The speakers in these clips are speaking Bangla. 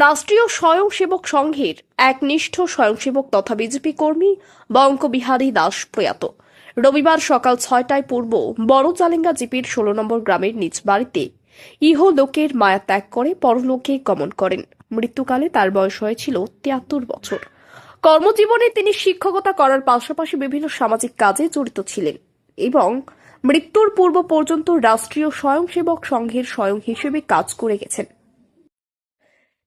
রাষ্ট্রীয় স্বয়ংসেবক সংঘের এক নিষ্ঠ স্বয়ংসেবক তথা বিজেপি কর্মী বঙ্কবিহারী দাস প্রয়াত। রবিবার সকাল ছয়টায় পূর্ব বড় জালেঙ্গা জিপির ষোলো নম্বর গ্রামের নিজ বাড়িতে ইহলোকের মায়া ত্যাগ করে পরলোকে গমন করেন। মৃত্যুকালে তার বয়স হয়েছিল তিয়াত্তর বছর। কর্মজীবনে তিনি শিক্ষকতা করার পাশাপাশি বিভিন্ন সামাজিক কাজে জড়িত ছিলেন এবং মৃত্যুর পূর্ব পর্যন্ত রাষ্ট্রীয় স্বয়ংসেবক সংঘের স্বয়ং হিসেবে কাজ করে গেছেন।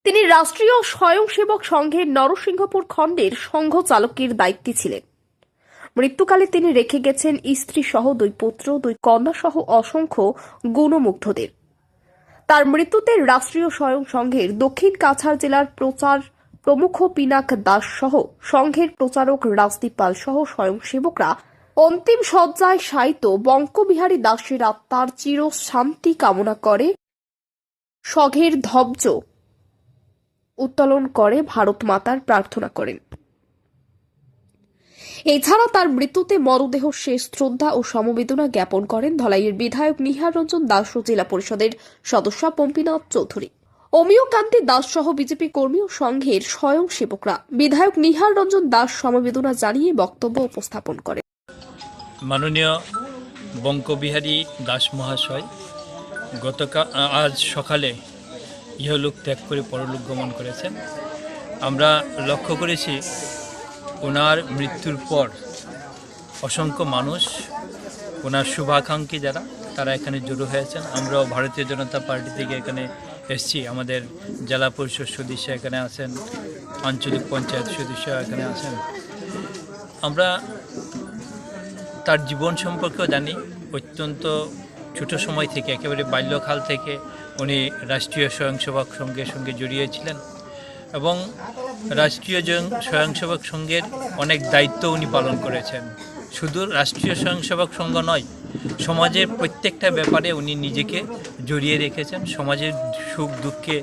তিনি রাষ্ট্রীয় স্বয়ংসেবক সংঘের নরসিংহপুর খণ্ডের সংঘ চালকের দায়িত্বে ছিলেন। মৃত্যুকালে তিনি রেখে গেছেন স্ত্রী সহ দুই পুত্র, দুই কন্যা সহ অসংখ্য গুণমুগ্ধদের। তার মৃত্যুতে রাষ্ট্রীয় স্বয়ং সংঘের দক্ষিণ কাছাড় জেলার প্রচার প্রমুখ পিনাক দাস সহ সংঘের প্রচারক রাজদীপ পাল সহ স্বয়ংসেবকরা অন্তিম সজ্জায় শায়িত বঙ্কবিহারী দাসের আত্মার চির শান্তি কামনা করে সঘের ধবজ উত্তোলন করে ভারত মাতার প্রার্থনা করেন। এছাড়া তার মৃত্যুতে মরদেহ শেষ শ্রদ্ধা ও সমবেদনা জ্ঞাপন করেন ধলাইয়ের বিধায়ক নিহার রঞ্জন দাস ও জেলা পরিষদের সদস্য পম্পীনাথ চৌধুরী। অমিয় কান্তি দাস সহ বিজেপি কর্মী ও সংঘের স্বয়ং সেবকরা বিধায়ক নিহার রঞ্জন দাস সমবেদনা জানিয়ে বক্তব্য উপস্থাপন করেন। মাননীয় বঙ্কবিহারী দাস মহাশয়, গতকাল আজ সকালে ইহলোক ত্যাগ করে পরলোক গমন করেছেন। আমরা লক্ষ্য করেছি, ওনার মৃত্যুর পর অসংখ্য মানুষ, ওনার শুভাকাঙ্ক্ষী যারা, তারা এখানে জড়ো হয়েছেন। আমরাও ভারতীয় জনতা পার্টি থেকে এখানে এসছি। আমাদের জেলা পরিষদ সদস্য এখানে আছেন, আঞ্চলিক পঞ্চায়েত সদস্য এখানে আছেন। আমরা তার জীবন সম্পর্কেও জানি। অত্যন্ত ছোট সময় থেকে, একেবারে বাল্যকাল থেকে উনি রাষ্ট্রীয় স্বয়ংসেবক সংঘের সঙ্গে জড়িয়েছিলেন এবং রাষ্ট্রীয় স্বয়ংসেবক সংঘের অনেক দায়িত্ব উনি পালন করেছেন। শুধু রাষ্ট্রীয় স্বয়ংসেবক সংঘ নয়, সমাজের প্রত্যেকটা ব্যাপারে উনি নিজেকে জড়িয়ে রেখেছেন। সমাজের সুখ দুঃখে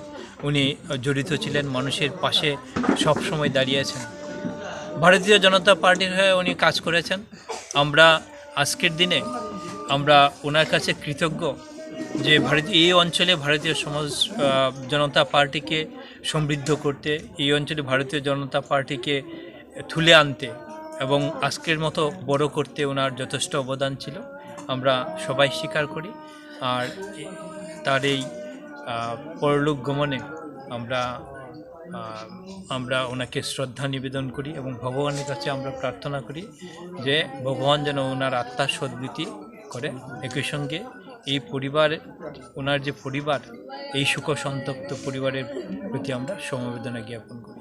উনি জড়িত ছিলেন, মানুষের পাশে সবসময় দাঁড়িয়েছেন ভারতীয় জনতা পার্টির হয়ে উনি কাজ করেছেন। আমরা আজকের দিনে আমরা ওনার কাছে কৃতজ্ঞ। যে ভারতীয় এই অঞ্চলে ভারতীয় সমাজ জনতা পার্টিকে সমৃদ্ধ করতে, এই অঞ্চলে ভারতীয় জনতা পার্টিকে তুলে আনতে এবং আজকের মতো বড় করতে ওনার যথেষ্ট অবদান ছিল। আমরা সবাই স্বীকার করি। আর তার এই পরলোক গমনে আমরা আমরা ওনাকে শ্রদ্ধা নিবেদন করি এবং ভগবানের কাছে আমরা প্রার্থনা করি যে ভগবান যেন ওনার আত্মার সদ্গতি করে একই সঙ্গে এই পরিবার ওনার যে পরিবার এই সুখ সন্তপ্ত পরিবারের প্রতি আমরা সমবেদনা জ্ঞাপন করি